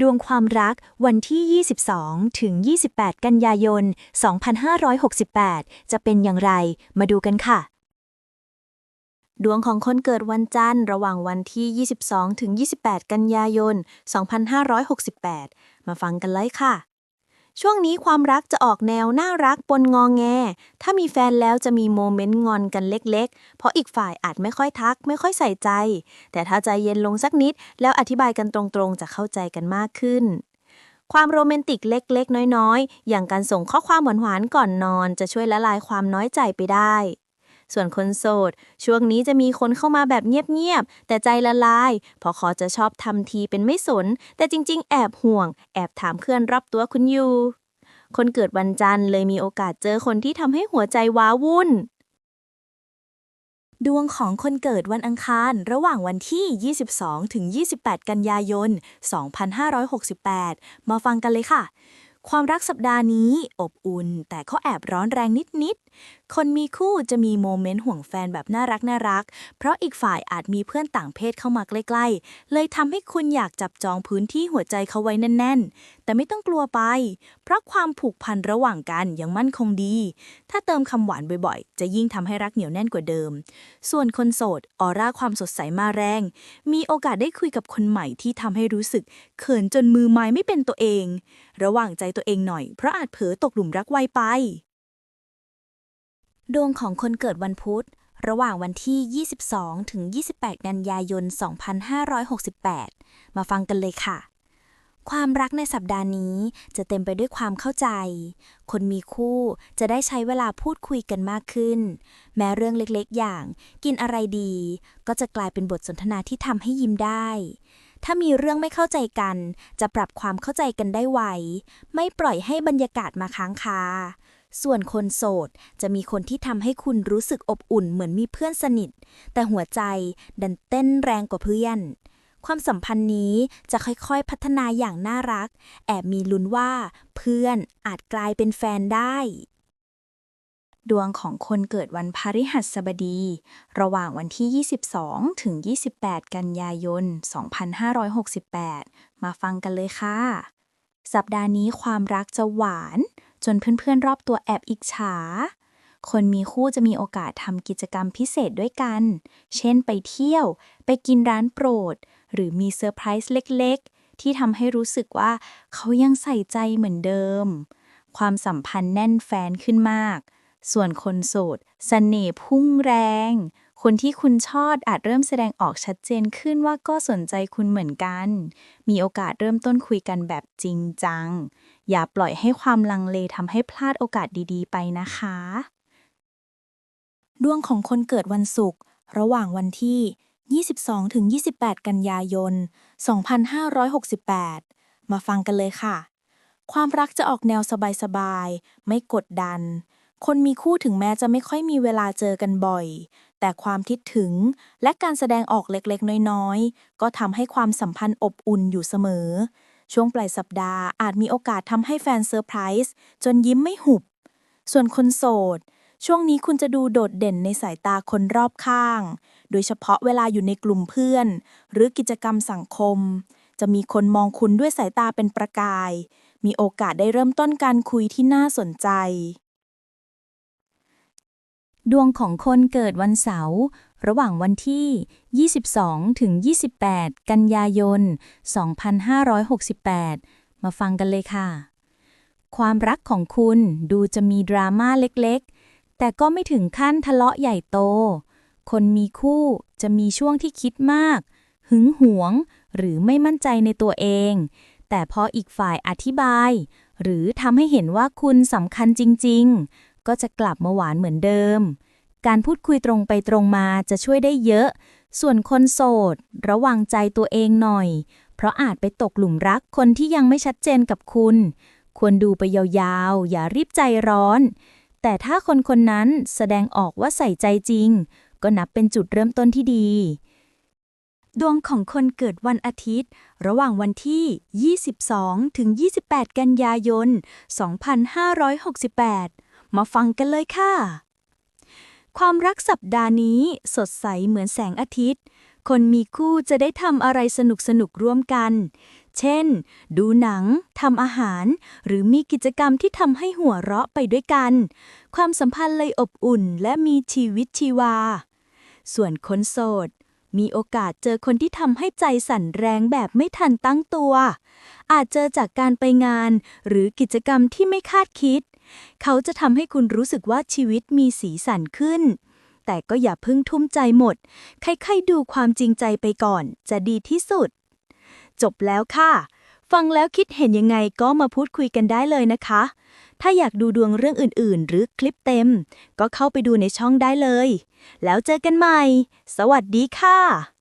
ดวงความรักวันที่ 22 ถึง 28 กันยายน 2568 จะเป็นอย่างไร มาดูกันค่ะ ดวงของคนเกิดวันจันทร์ระหว่างวันที่ 22 ถึง 28 กันยายน 2568 มาฟังกันเลยค่ะ ช่วงนี้ความรักจะออกแนวน่ารักปนงองแง ถ้ามีแฟนแล้วจะมีโมเมนต์งอนกันเล็กๆ เพราะอีกฝ่ายอาจไม่ค่อยทัก ไม่ค่อยใส่ใจ แต่ถ้าใจเย็นลงสักนิด แล้วอธิบายกันตรงๆ จะเข้าใจกันมากขึ้น ความโรแมนติกเล็กๆ น้อยๆ อย่างการส่งข้อความหวานๆ ก่อนนอน จะช่วยละลายความน้อยใจไปได้ ส่วนคนโสด ช่วงนี้จะมีคนเข้ามาแบบเงียบๆ แต่ใจละลายเพราะเขาจะชอบทำทีเป็นไม่สน แต่จริง ๆ แอบห่วง แอบถามเพื่อนรอบตัวคุณอยู่ คนเกิดวันจันทร์เลยมีโอกาสเจอคนที่ทำให้หัวใจว้าวุ่นดวงของคนเกิดวันอังคาร ระหว่างวันที่ 22 ถึง 28 กันยายน 2568 มาฟังกันเลยค่ะ ความรักสัปดาห์นี้อบอุ่น แต่ก็แอบร้อนแรงนิด ๆ คนมีคู่จะมีโมเมนต์ห่วงแฟนแบบน่ารักน่ารัก เพราะอีกฝ่ายอาจมีเพื่อนต่างเพศเข้ามาใกล้ ๆ เลยทำให้คุณอยากจับจองพื้นที่หัวใจเขาไว้แน่น ๆแต่ไม่ต้องกลัวไป เพราะความผูกพันระหว่างกันยังมั่นคงดี ถ้าเติมคำหวานบ่อยๆ จะยิ่งทำให้รักเหนียวแน่นกว่าเดิม ส่วนคนโสด ออร่าความสดใสมาแรง มีโอกาสได้คุยกับคนใหม่ที่ทำให้รู้สึก เขินจนมือไม้ไม่เป็นตัวเอง ระว่างใจตัวเองหน่อย เพราะอาจเผลอตกหลุมรักไวไป ดวงของคนเกิดวันพุธ ระหว่างวันที่ 22 ถึง 28 กันยายน 2568 มาฟังกันเลยค่ะ ความรักในสัปดาห์นี้จะเต็มไปด้วยความเข้าใจ คนมีคู่จะได้ใช้เวลาพูดคุยกันมากขึ้น แม้เรื่องเล็กๆ อย่างกินอะไรดี ก็จะกลายเป็นบทสนทนาที่ทำให้ยิ้มได้ ถ้ามีเรื่องไม่เข้าใจกัน จะปรับความเข้าใจกันได้ไว ไม่ปล่อยให้บรรยากาศมาค้างคา ส่วนคนโสดจะมีคนที่ทำให้คุณรู้สึกอบอุ่นเหมือนมีเพื่อนสนิท แต่หัวใจดันเต้นแรงกว่าเพื่อน ความสัมพันธ์นี้จะค่อยๆพัฒนาอย่างน่ารัก แอบมีลุ้นว่า เพื่อนอาจกลายเป็นแฟนได้ ดวงของคนเกิดวันพฤหัสบดี ระหว่างวันที่ 22 ถึง 28 กันยายน 2568 มาฟังกันเลยค่ะ สัปดาห์นี้ความรักจะหวาน จนเพื่อนๆรอบตัวแอบอิจฉาคนมีคู่จะมีโอกาสทำกิจกรรมพิเศษด้วยกัน เช่นไปเที่ยว ไปกินร้านโปรด หรือมีเซอร์ไพรส์เล็กๆ ที่ทำให้รู้สึกว่าเขายังใส่ใจเหมือนเดิม ความสัมพันธ์แน่นแฟนขึ้นมาก ส่วนคนโสดเสน่ห์พุ่งแรง คนที่คุณชอบอาจเริ่มแสดงออกชัดเจนขึ้นว่าก็สนใจคุณเหมือนกัน มีโอกาสเริ่มต้นคุยกันแบบจริงจัง อย่าปล่อยให้ความลังเลทำให้พลาดโอกาสดีๆ ไปนะคะดวงของคนเกิดวันศุกร์ระหว่างวันที่ 22ถึง28 กันยายน 2568 มาฟังกันเลยค่ะ ความรักจะออกแนวสบายๆ ไม่กดดัน คนมีคู่ถึงแม้จะไม่ค่อยมีเวลาเจอกันบ่อย แต่ความคิดถึงและการแสดงออกเล็กๆ น้อยๆ ก็ทำให้ความสัมพันธ์อบอุ่นอยู่เสมอ ช่วงปลายสัปดาห์อาจมีโอกาสทำให้แฟนเซอร์ไพรส์จนยิ้มไม่หุบ ส่วนคนโสด ช่วงนี้คุณจะดูโดดเด่นในสายตาคนรอบข้าง โดยเฉพาะเวลาอยู่ในกลุ่มเพื่อน หรือกิจกรรมสังคม จะมีคนมองคุณด้วยสายตาเป็นประกาย มีโอกาสได้เริ่มต้นการคุยที่น่าสนใจ ดวงของคนเกิดวันเสาร์ระหว่างวันที่ 22 ถึง 28 กันยายน 2568 มาฟังกันเลยค่ะ ความรักของคุณดูจะมีดราม่าเล็ก แต่ก็ไม่ถึงขั้นทะเลาะใหญ่โต คนมีคู่จะมีช่วงที่คิดมาก หึงหวง หรือไม่มั่นใจในตัวเอง แต่พออีกฝ่ายอธิบาย หรือทำให้เห็นว่าคุณสำคัญจริง ๆ ก็จะกลับมาหวานเหมือนเดิม การพูดคุยตรงไปตรงมาจะช่วยได้เยอะ ส่วนคนโสด ระวังใจตัวเองหน่อย เพราะอาจไปตกหลุมรักคนที่ยังไม่ชัดเจนกับคุณ ควรดูไปยาวๆ อย่ารีบใจร้อน แต่ถ้าคนคนนั้นแสดงออกว่าใส่ใจจริง ก็นับเป็นจุดเริ่มต้นที่ดี ดวงของคนเกิดวันอาทิตย์ ระหว่างวันที่ 22 ถึง 28 กันยายน 2568 มาฟังกันเลยค่ะ ความรักสัปดาห์นี้สดใสเหมือนแสงอาทิตย์ คนมีคู่จะได้ทำอะไรสนุกสนุกร่วมกัน เช่น ดูหนัง ทำอาหาร หรือมีกิจกรรมที่ทำให้หัวเราะไปด้วยกัน ความสัมพันธ์เลยอบอุ่นและมีชีวิตชีวา ส่วนคนโสด มีโอกาสเจอคนที่ทำให้ใจสั่นแรงแบบไม่ทันตั้งตัว อาจเจอจากการไปงาน หรือกิจกรรมที่ไม่คาดคิด เขาจะทำให้คุณรู้สึกว่าชีวิตมีสีสันขึ้นแต่ก็อย่าเพิ่งทุ่มใจหมดค่อยๆดูความจริงใจไปก่อน จะดีที่สุด จบแล้วค่ะ ฟังแล้วคิดเห็นยังไงก็มาพูดคุยกันได้เลยนะคะ ถ้าอยากดูดวงเรื่องอื่น ๆ หรือคลิปเต็ม ก็เข้าไปดูในช่องได้เลย แล้วเจอกันใหม่ สวัสดีค่ะ